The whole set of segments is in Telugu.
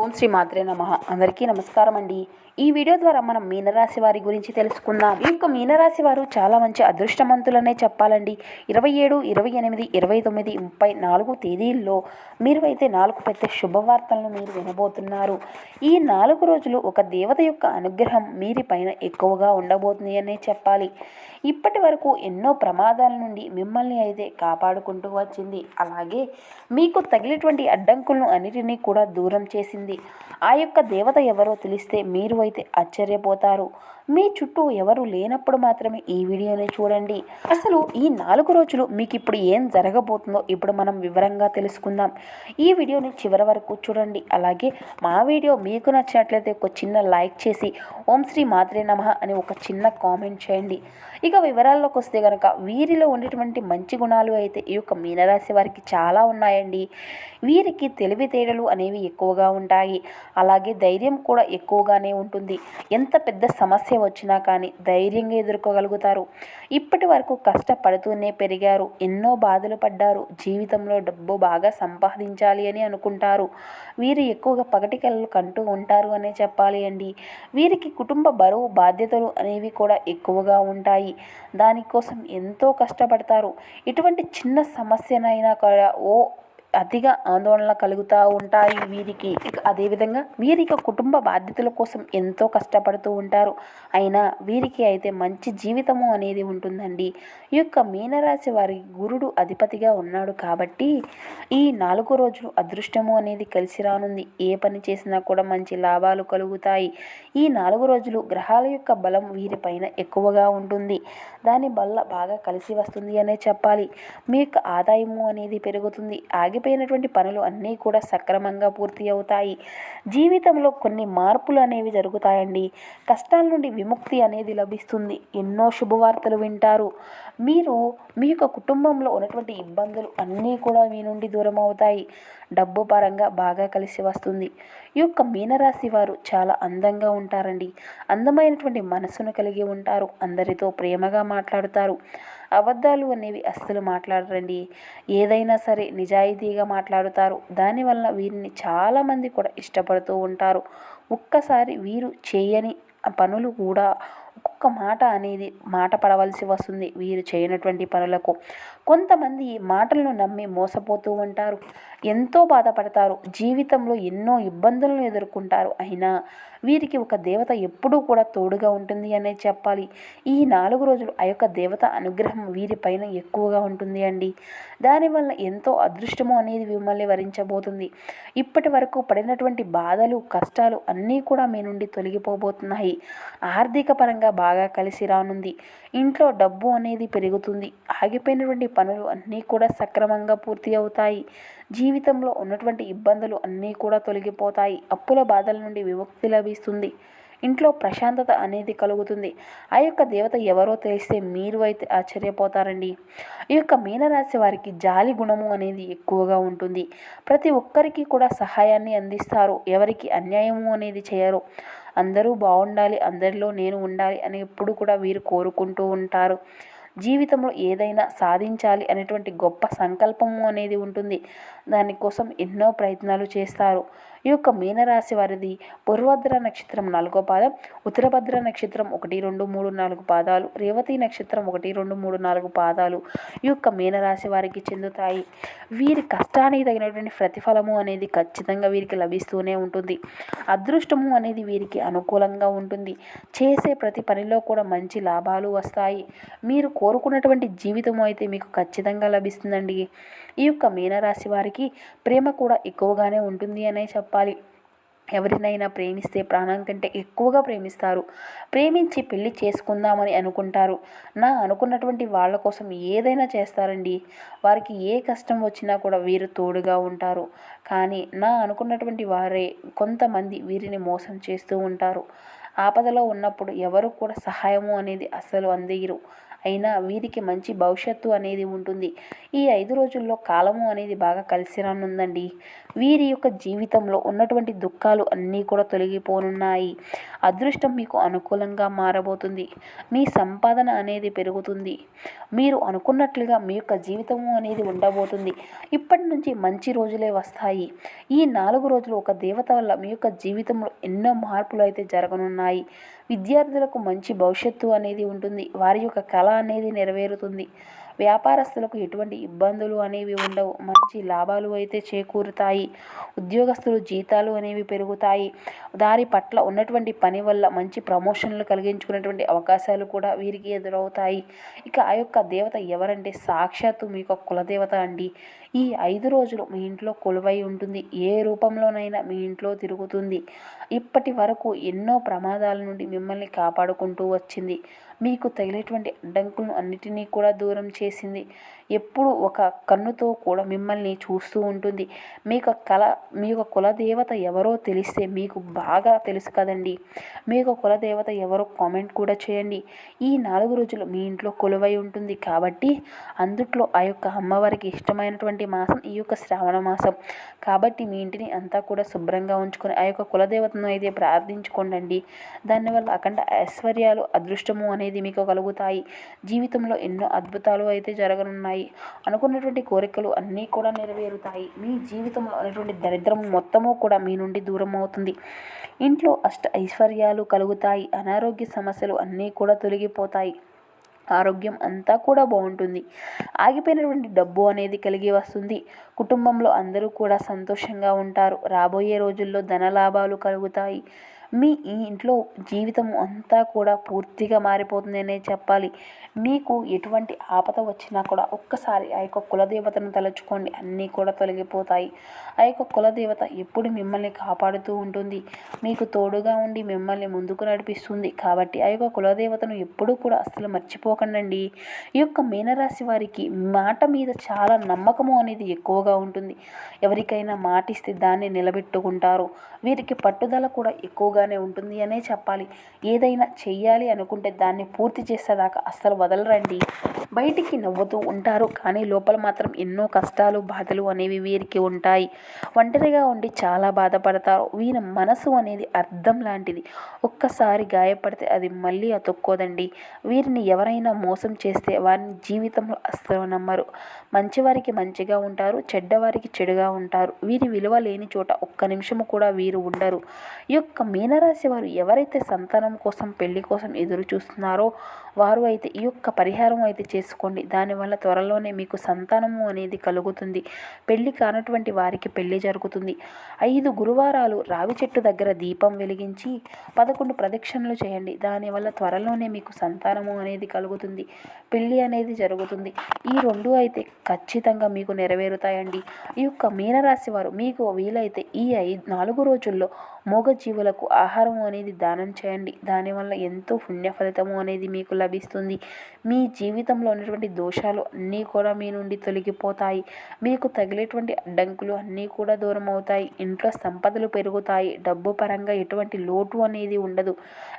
ఓం శ్రీ మాత్రే నమ. అందరికీ నమస్కారం అండి. ఈ వీడియో ద్వారా మనం మీనరాశి వారి గురించి తెలుసుకుందాం. ఈ యొక్క మీనరాశి వారు చాలా మంచి అదృష్టవంతులనే చెప్పాలండి. ఇరవై ఏడు ఇరవై ఎనిమిది ఇరవై తొమ్మిది ముప్పై నాలుగు తేదీల్లో మీరు అయితే నాలుగు పెద్ద శుభవార్తలను మీరు వినబోతున్నారు. ఈ నాలుగు రోజులు ఒక దేవత యొక్క అనుగ్రహం మీరి పైన ఎక్కువగా ఉండబోతుంది అనే చెప్పాలి. ఇప్పటి వరకు ఎన్నో ప్రమాదాల నుండి మిమ్మల్ని అయితే కాపాడుకుంటూ వచ్చింది. అలాగే మీకు తగిలినటువంటి అడ్డంకులను అన్నిటినీ కూడా దూరం చేసింది. ఆ యొక్క దేవత ఎవరో తెలిస్తే మీరు అయితే ఆశ్చర్యపోతారు. మీ చుట్టూ ఎవరు లేనప్పుడు మాత్రమే ఈ వీడియోని చూడండి. అసలు ఈ నాలుగు రోజులు మీకు ఇప్పుడు ఏం జరగబోతుందో ఇప్పుడు మనం వివరంగా తెలుసుకుందాం. ఈ వీడియోని చివరి వరకు చూడండి. అలాగే మా వీడియో మీకు నచ్చినట్లయితే ఒక చిన్న లైక్ చేసి ఓం శ్రీ మాత్రే నమ అని ఒక చిన్న కామెంట్ చేయండి. ఇక వివరాల్లోకి వస్తే కనుక వీరిలో ఉండేటువంటి మంచి గుణాలు అయితే ఈ యొక్క మీనరాశి వారికి చాలా ఉన్నాయండి. వీరికి తెలివితేటలు అనేవి ఎక్కువగా ఉంటాయి. అలాగే ధైర్యం కూడా ఎక్కువగానే ఉంటుంది. ఎంత పెద్ద సమస్య వచ్చినా కానీ ధైర్యంగా ఎదుర్కోగలుగుతారు. ఇప్పటి వరకు కష్టపడుతూనే పెరిగారు. ఎన్నో బాధలు పడ్డారు. జీవితంలో డబ్బు బాగా సంపాదించాలి అని అనుకుంటారు. వీరు ఎక్కువగా పగటి కళలు కంటూ ఉంటారు అనే చెప్పాలి అండి. వీరికి కుటుంబ బరువు బాధ్యతలు అనేవి కూడా ఎక్కువగా ఉంటాయి. దానికోసం ఎంతో కష్టపడతారు. ఇటువంటి చిన్న సమస్యనైనా కూడా ఓ అతిగా ఆందోళన కలుగుతూ ఉంటాయి వీరికి. అదేవిధంగా అదేవిధంగా వీరికి కుటుంబ బాధ్యతల కోసం ఎంతో కష్టపడుతూ ఉంటారు. అయినా వీరికి అయితే మంచి జీవితము అనేది ఉంటుందండి. ఈ యొక్క మీనరాశి వారి గురుడు అధిపతిగా ఉన్నాడు కాబట్టి ఈ నాలుగు రోజులు అదృష్టము అనేది కలిసి రానుంది. ఏ పని చేసినా కూడా మంచి లాభాలు కలుగుతాయి. ఈ నాలుగు రోజులు గ్రహాల యొక్క బలం వీరిపైన ఎక్కువగా ఉంటుంది. దాని వల్ల బాగా కలిసి వస్తుంది అనే చెప్పాలి. మీ యొక్క ఆదాయము అనేది పెరుగుతుంది. ఆగి ఆగిపోయినటువంటి పనులు అన్నీ కూడా సక్రమంగా పూర్తి అవుతాయి. జీవితంలో కొన్ని మార్పులు అనేవి జరుగుతాయండి. కష్టాల నుండి విముక్తి అనేది లభిస్తుంది. ఎన్నో శుభవార్తలు వింటారు. మీరు మీ యొక్క కుటుంబంలో ఉన్నటువంటి ఇబ్బందులు అన్నీ కూడా మీ నుండి దూరం అవుతాయి. డబ్బు పరంగా బాగా కలిసి వస్తుంది. ఈ యొక్క మీనరాశి వారు చాలా అందంగా ఉంటారండి. అందమైనటువంటి మనసును కలిగి ఉంటారు. అందరితో ప్రేమగా మాట్లాడుతారు. అబద్ధాలు అనేవి అస్సలు మాట్లాడరండి. ఏదైనా సరే నిజాయితీగా మాట్లాడుతారు. దానివల్ల వీరిని చాలామంది కూడా ఇష్టపడుతూ ఉంటారు. ఒక్కసారి వీరు చేయని పనులు కూడా ఒక్కొక్క మాట అనేది మాట పడవలసి వస్తుంది. వీరు చేయనటువంటి పనులకు కొంతమంది మాటలను నమ్మి మోసపోతూ ఉంటారు. ఎంతో బాధపడతారు. జీవితంలో ఎన్నో ఇబ్బందులను ఎదుర్కొంటారు. అయినా వీరికి ఒక దేవత ఎప్పుడూ కూడా తోడుగా ఉంటుంది అనే చెప్పాలి. ఈ నాలుగు రోజులు ఆ యొక్క దేవత అనుగ్రహం వీరిపైన ఎక్కువగా ఉంటుంది అండి. దానివల్ల ఎంతో అదృష్టము అనేది మిమ్మల్ని వరించబోతుంది. ఇప్పటి వరకు పడినటువంటి బాధలు కష్టాలు అన్నీ కూడా మీ నుండి తొలగిపోబోతున్నాయి. ఆర్థిక పరంగా బాగా కలిసి రానుంది. ఇంట్లో డబ్బు అనేది పెరుగుతుంది. ఆగిపోయినటువంటి పనులు అన్నీ కూడా సక్రమంగా పూర్తి అవుతాయి. జీవితంలో ఉన్నటువంటి ఇబ్బందులు అన్నీ కూడా తొలగిపోతాయి. అప్పుల బాధల నుండి విముక్తి లభిస్తుంది. ఇంట్లో ప్రశాంతత అనేది కలుగుతుంది. ఆ యొక్క దేవత ఎవరో తెలిస్తే మీరు అయితే ఆశ్చర్యపోతారండి. ఈ యొక్క మీనరాశి వారికి జాలి గుణము అనేది ఎక్కువగా ఉంటుంది. ప్రతి ఒక్కరికి కూడా సహాయాన్ని అందిస్తారు. ఎవరికి అన్యాయము అనేది చేయరు. అందరూ బాగుండాలి అందరిలో నేను ఉండాలి అని ఎప్పుడు కూడా వీరు కోరుకుంటూ ఉంటారు. జీవితంలో ఏదైనా సాధించాలి అనేటువంటి గొప్ప సంకల్పము అనేది ఉంటుంది. దానికోసం ఎన్నో ప్రయత్నాలు చేస్తారు. ఈ యొక్క మీనరాశి వారిది పూర్వభద్ర నక్షత్రం నాలుగో పాదం ఉత్తరభద్ర నక్షత్రం ఒకటి రెండు మూడు నాలుగు పాదాలు రేవతి నక్షత్రం ఒకటి రెండు మూడు నాలుగు పాదాలు ఈ యొక్క మీనరాశి వారికి చెందుతాయి. వీరి కష్టానికి తగినటువంటి ప్రతిఫలము అనేది ఖచ్చితంగా వీరికి లభిస్తూనే ఉంటుంది. అదృష్టము అనేది వీరికి అనుకూలంగా ఉంటుంది. చేసే ప్రతి పనిలో కూడా మంచి లాభాలు వస్తాయి. మీరు కోరుకున్నటువంటి జీవితం అయితే మీకు ఖచ్చితంగా లభిస్తుందండి. ఈ యొక్క మీనరాశి వారికి ప్రేమ కూడా ఎక్కువగానే ఉంటుంది అనే చెప్పాలి చెప్పాలి. ఎవరినైనా ప్రేమిస్తే ప్రాణం కంటే ఎక్కువగా ప్రేమిస్తారు. ప్రేమించి పెళ్ళి చేసుకుందామని అనుకుంటారు. నా అనుకున్నటువంటి వాళ్ళ కోసం ఏదైనా చేస్తారండి. వారికి ఏ కష్టం వచ్చినా కూడా వీరు తోడుగా ఉంటారు. కానీ నా అనుకున్నటువంటి వారే కొంతమంది వీరిని మోసం చేస్తూ ఉంటారు. ఆపదలో ఉన్నప్పుడు ఎవరు కూడా సహాయము అనేది అస్సలు అందేయరు. అయినా వీరికి మంచి భవిష్యత్తు అనేది ఉంటుంది. ఈ ఐదు రోజుల్లో కాలము అనేది బాగా కలిసి రానుందండి వీరి యొక్క జీవితంలో ఉన్నటువంటి దుఃఖాలు అన్నీ కూడా తొలగిపోనున్నాయి. అదృష్టం మీకు అనుకూలంగా మారబోతుంది. మీ సంపాదన అనేది పెరుగుతుంది. మీరు అనుకున్నట్లుగా మీ యొక్క జీవితము అనేది ఉండబోతుంది. ఇప్పటి నుంచి మంచి రోజులే వస్తాయి. ఈ నాలుగు రోజులు ఒక దేవత వల్ల మీ యొక్క జీవితంలో ఎన్నో మార్పులు అయితే జరగనున్నాయి. విద్యార్థులకు మంచి భవిష్యత్తు అనేది ఉంటుంది. వారి యొక్క కళ అనేది నెరవేరుతుంది. వ్యాపారస్తులకు ఎటువంటి ఇబ్బందులు అనేవి ఉండవు. మంచి లాభాలు అయితే చేకూరుతాయి. ఉద్యోగస్తులు జీతాలు అనేవి పెరుగుతాయి. దారి పట్ల ఉన్నటువంటి పని వల్ల మంచి ప్రమోషన్లు కలిగించుకునేటువంటి అవకాశాలు కూడా వీరికి ఎదురవుతాయి. ఇక ఆ యొక్క దేవత ఎవరంటే సాక్షాత్తు మీ యొక్క కులదేవత అండి. ఈ ఐదు రోజులు మీ ఇంట్లో కొలువై ఉంటుంది. ఏ రూపంలోనైనా మీ ఇంట్లో తిరుగుతుంది. ఇప్పటి వరకు ఎన్నో ప్రమాదాల నుండి మిమ్మల్ని కాపాడుకుంటూ వచ్చింది. మీకు తగిలేటువంటి అడ్డంకులను అన్నిటినీ కూడా దూరం చేసింది. ఎప్పుడు ఒక కన్నుతో కూడా మిమ్మల్ని చూస్తూ ఉంటుంది. మీకు కల కళ మీ యొక్క కులదేవత ఎవరో తెలిస్తే మీకు బాగా తెలుసు కదండి. మీ యొక్క కులదేవత ఎవరో కామెంట్ కూడా చేయండి. ఈ నాలుగు రోజులు మీ ఇంట్లో కొలువై ఉంటుంది కాబట్టి అందుట్లో ఆ యొక్క అమ్మవారికి ఇష్టమైనటువంటి మాసం ఈ యొక్క శ్రావణ మాసం. కాబట్టి మీ ఇంటిని అంతా కూడా శుభ్రంగా ఉంచుకొని ఆ యొక్క కులదేవతను అయితే ప్రార్థించుకోండి దానివల్ల అఖండ ఐశ్వర్యాలు అదృష్టము అనేది మీకు కలుగుతాయి. జీవితంలో ఎన్నో అద్భుతాలు అయితే జరగనున్నాయి. అనుకున్నటువంటి కోరికలు అన్నీ కూడా నెరవేరుతాయి. మీ జీవితంలో ఉన్నటువంటి దరిద్రం మొత్తము కూడా మీ నుండి దూరం అవుతుంది. ఇంట్లో అష్ట ఐశ్వర్యాలు కలుగుతాయి. అనారోగ్య సమస్యలు అన్నీ కూడా తొలగిపోతాయి. ఆరోగ్యం అంతా కూడా బాగుంటుంది. ఆగిపోయినటువంటి డబ్బు అనేది కలిగి వస్తుంది. కుటుంబంలో అందరూ కూడా సంతోషంగా ఉంటారు. రాబోయే రోజుల్లో ధన లాభాలు కలుగుతాయి. మీ ఈ ఇంట్లో జీవితం అంతా కూడా పూర్తిగా మారిపోతుందనే చెప్పాలి. మీకు ఎటువంటి ఆపద వచ్చినా కూడా ఒక్కసారి ఆ యొక్క కులదేవతను తలుచుకోండి. అన్నీ కూడా తొలగిపోతాయి. ఆ యొక్క కులదేవత ఎప్పుడు మిమ్మల్ని కాపాడుతూ ఉంటుంది. మీకు తోడుగా ఉండి మిమ్మల్ని ముందుకు నడిపిస్తుంది. కాబట్టి ఆ యొక్క కులదేవతను ఎప్పుడూ కూడా అస్సలు మర్చిపోకండి ఈ యొక్క మీనరాశి వారికి మాట మీద చాలా నమ్మకము అనేది ఎక్కువగా ఉంటుంది. ఎవరికైనా మాటిస్తే దాన్ని నిలబెట్టుకుంటారు. వీరికి పట్టుదల కూడా ఎక్కువగా ఎక్కువగానే ఉంటుంది అనే చెప్పాలి. ఏదైనా చెయ్యాలి అనుకుంటే దాన్ని పూర్తి చేసేదాకా అస్సలు వదలరండి. బయటికి నవ్వుతూ ఉంటారు. కానీ లోపల మాత్రం ఎన్నో కష్టాలు బాధలు అనేవి వీరికి ఉంటాయి. ఒంటరిగా ఉండి చాలా బాధపడతారు. వీరి మనసు అనేది అర్థం లాంటిది. ఒక్కసారి గాయపడితే అది మళ్ళీ అతుక్కోదండి. వీరిని ఎవరైనా మోసం చేస్తే వారిని జీవితంలో అస్సలు నమ్మరు. మంచివారికి మంచిగా ఉంటారు చెడ్డవారికి చెడుగా ఉంటారు. వీరి విలువ లేని చోట ఒక్క నిమిషము కూడా వీరు ఉండరు. ఈ యొక్క మీనరాశి వారు ఎవరైతే సంతానం కోసం పెళ్ళి కోసం ఎదురు చూస్తున్నారో వారు అయితే ఈ యొక్క పరిహారం అయితే చేసుకోండి. దానివల్ల త్వరలోనే మీకు సంతానము అనేది కలుగుతుంది. పెళ్ళి కానటువంటి వారికి పెళ్ళి జరుగుతుంది. ఐదు గురువారాలు రావి చెట్టు దగ్గర దీపం వెలిగించి పదకొండు ప్రదక్షిణలు చేయండి. దానివల్ల త్వరలోనే మీకు సంతానము అనేది కలుగుతుంది. పెళ్ళి అనేది జరుగుతుంది. ఈ రెండు అయితే ఖచ్చితంగా మీకు నెరవేరుతాయండి. ఈ యొక్క మీనరాశి వారు మీకు వీలైతే ఈ ఐదు నాలుగు రోజుల్లో మూగజీవులకు ఆహారం అనేది దానం చేయండి. దానివల్ల ఎంతో పుణ్య ఫలితము అనేది మీకు లభిస్తుంది. మీ జీవితంలో ఉన్నటువంటి దోషాలు అన్నీ కూడా మీ నుండి తొలగిపోతాయి. మీకు తగిలేటువంటి అడ్డంకులు అన్నీ కూడా దూరం అవుతాయి ఇంట్లో సంపదలు పెరుగుతాయి. డబ్బు పరంగా ఎటువంటి లోటు అనేది ఉండదు.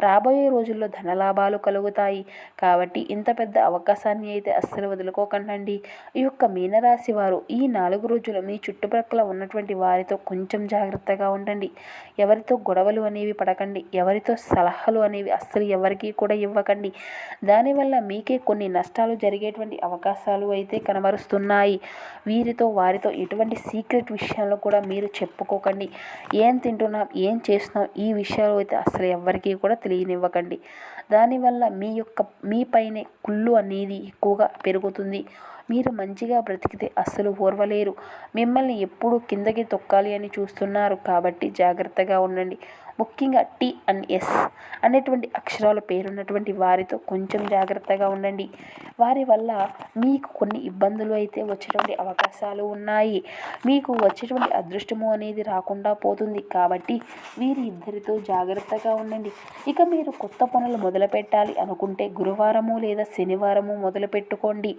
రాబోయే రోజుల్లో ధనలాభాలు కలుగుతాయి. కాబట్టి ఇంత పెద్ద అవకాశాన్ని అయితే అస్సలు వదులుకోకండి ఈ యొక్క మీనరాశి వారు ఈ నాలుగు రోజులు మీ చుట్టుప్రక్కల ఉన్నటువంటి వారితో కొంచెం జాగ్రత్తగా ఉండండి. ఎవరితో గొడవలు అనేవి పడకండి. ఎవరితో సలహాలు అనేవి అస్సలు ఎవరికి కూడా ఇవ్వకండి. దానివల్ల మీకే కొన్ని నష్టాలు జరిగేటువంటి అవకాశాలు అయితే కనబరుస్తున్నాయి. వీరితో వారితో ఎటువంటి సీక్రెట్ విషయాల్లో కూడా మీరు చెప్పుకోకండి. ఏం తింటున్నాం ఏం చేస్తున్నాం ఈ విషయాలు అయితే అసలు ఎవరికీ కూడా తెలియనివ్వకండి. దానివల్ల మీ యొక్క మీపైనే కుళ్ళు అనేది ఎక్కువగా పెరుగుతుంది. మీరు మంచిగా బ్రతికితే అస్సలు ఓర్వలేరు. మిమ్మల్ని ఎప్పుడు కిందకి తొక్కాలి అని చూస్తున్నారు కాబట్టి జాగ్రత్తగా ఉండండి. ముఖ్యంగా టీ అండ్ ఎస్ అనేటువంటి అక్షరాల పేరున్నటువంటి వారితో కొంచెం జాగ్రత్తగా ఉండండి. వారి వల్ల మీకు కొన్ని ఇబ్బందులు అయితే వచ్చేటువంటి అవకాశాలు ఉన్నాయి. మీకు వచ్చేటువంటి అదృష్టము అనేది రాకుండా పోతుంది కాబట్టి వీరి ఇద్దరితో జాగ్రత్తగా ఉండండి. ఇక మీరు కొత్త పనులు మొదలు పెట్టాలి అనుకుంటే గురువారము లేదా శనివారము మొదలు పెట్టుకోండి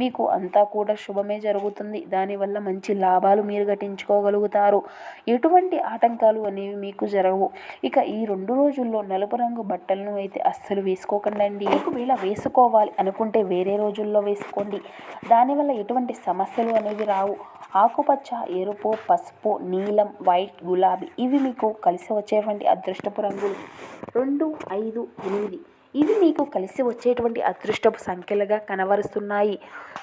మీకు అంతా కూడా శుభమే జరుగుతుంది. దానివల్ల మంచి లాభాలు మీరు గటించుకోగలుగుతారు ఎటువంటి ఆటంకాలు అనేవి మీకు జరగవు. ఇక ఈ రెండు రోజుల్లో నలుపు రంగు బట్టలను అయితే అస్సలు వేసుకోకండి ఒకవేళ వేసుకోవాలి అనుకుంటే వేరే రోజుల్లో వేసుకోండి. దానివల్ల ఎటువంటి సమస్యలు అనేవి రావు. ఆకుపచ్చ ఎరుపు పసుపు నీలం వైట్ గులాబీ ఇవి మీకు కలిసి వచ్చేటువంటి అదృష్టపు రంగులు. రెండు ఐదు ఎనిమిది ఇవి మీకు కలిసి వచ్చేటువంటి అదృష్టపు సంఖ్యలుగా కనబరుస్తున్నాయి.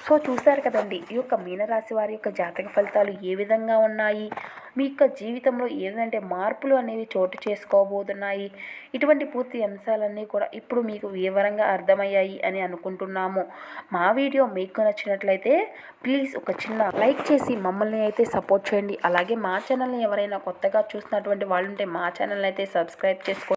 సో చూశారు కదండి ఈ యొక్క మీనరాశి వారి యొక్క జాతక ఫలితాలు ఏ విధంగా ఉన్నాయి? మీ యొక్క జీవితంలో ఏదంటే మార్పులు అనేవి చోటు చేసుకోబోతున్నాయి? ఇటువంటి పూర్తి అంశాలన్నీ కూడా ఇప్పుడు మీకు వివరంగా అర్థమయ్యాయి అని అనుకుంటున్నాము. మా వీడియో మీకు నచ్చినట్లయితే ప్లీజ్ ఒక చిన్న లైక్ చేసి మమ్మల్ని అయితే సపోర్ట్ చేయండి. అలాగే మా ఛానల్ని ఎవరైనా కొత్తగా చూసినటువంటి వాళ్ళు ఉంటే మా ఛానల్ని అయితే సబ్స్క్రైబ్ చేసుకోండి